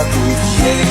I would.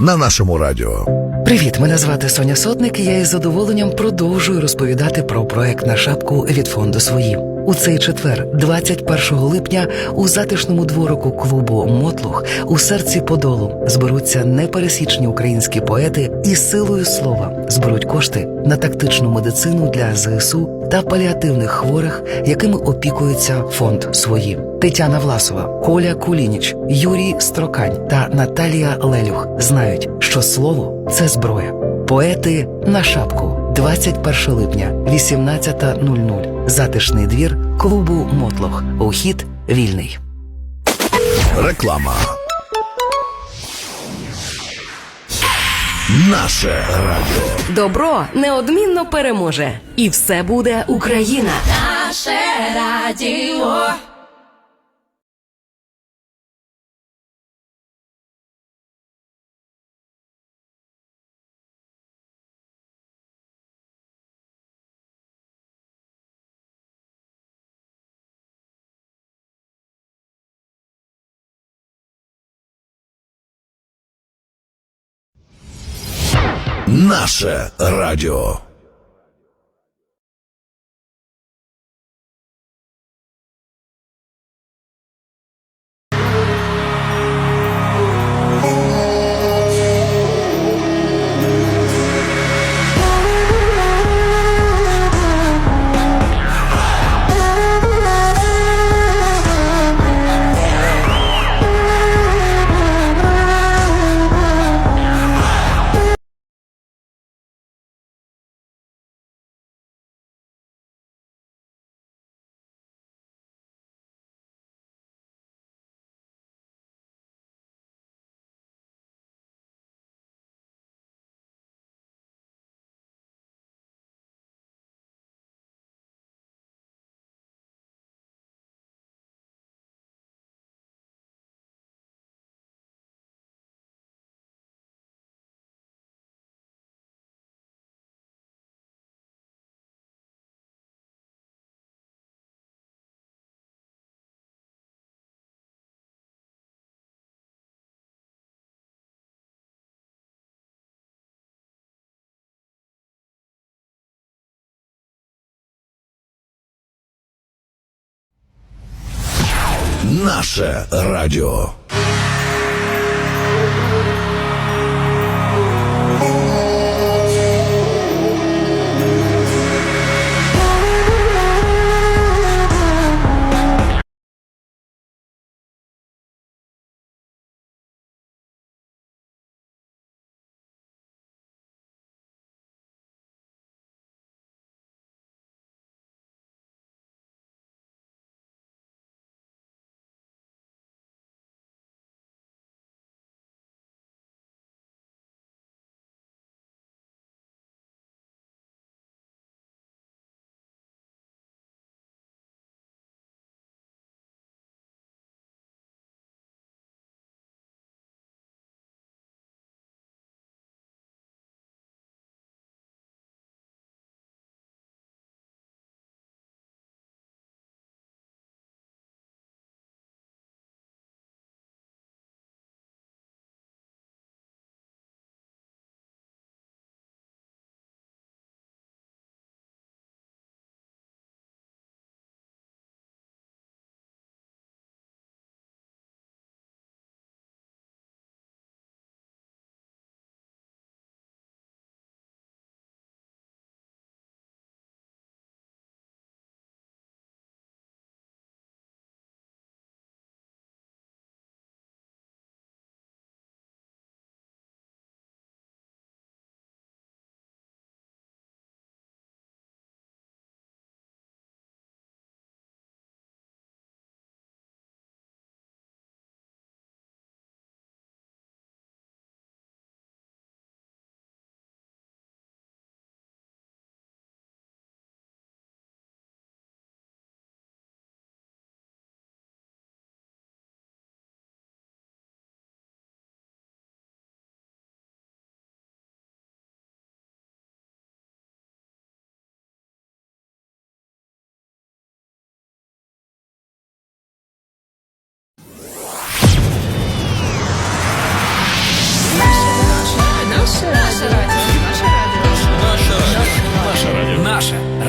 На нашому радіо. Привіт, мене звати Соня Сотник, і я із задоволенням продовжую розповідати про проект на шапку від фонду свої. У цей четвер, 21 липня, у затишному дворику клубу Мотлух у серці Подолу зберуться непересічні українські поети і силою слова зберуть кошти на тактичну медицину для ЗСУ та паліативних хворих, якими опікується фонд свої. Тетяна Власова, Коля Кулініч, Юрій Строкань та Наталія Лелюх знають, що слово це зброя. Поети на шапку. 21 липня, 18.00. Затишний двір клубу Мотлох. Ухід вільний. Реклама. Наше радіо. Добро неодмінно переможе, і все буде Україна. Наше радіо. Наше радіо. Наше радіо.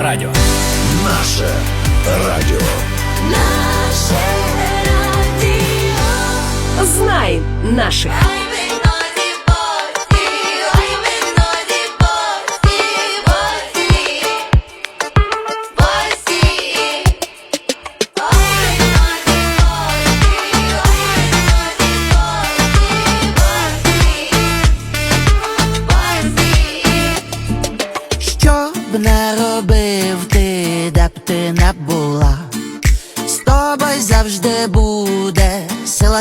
радіо. Наше радіо. Наше радіо. Знай наших.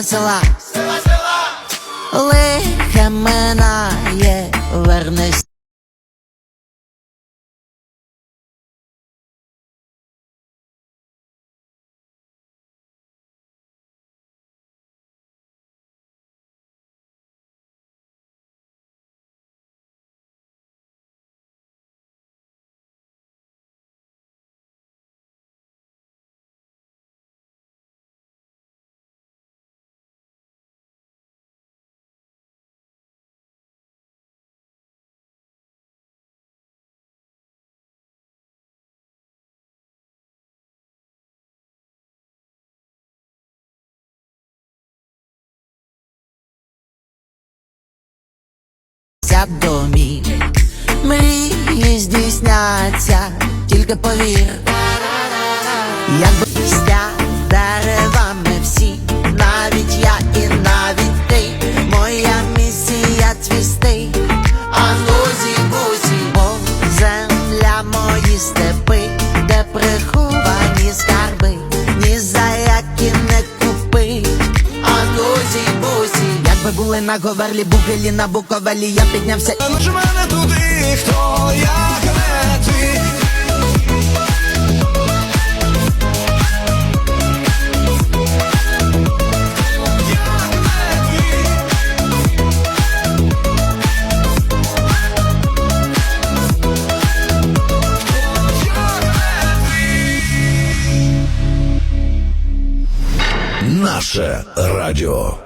села, села, села, лихе минає, вернись. домі. Мрії здійсняться, тільки повір. були на говерлі, бугелі на буковелі, я піднявся і ну ж мене туди, хто як не ти Наше радіо.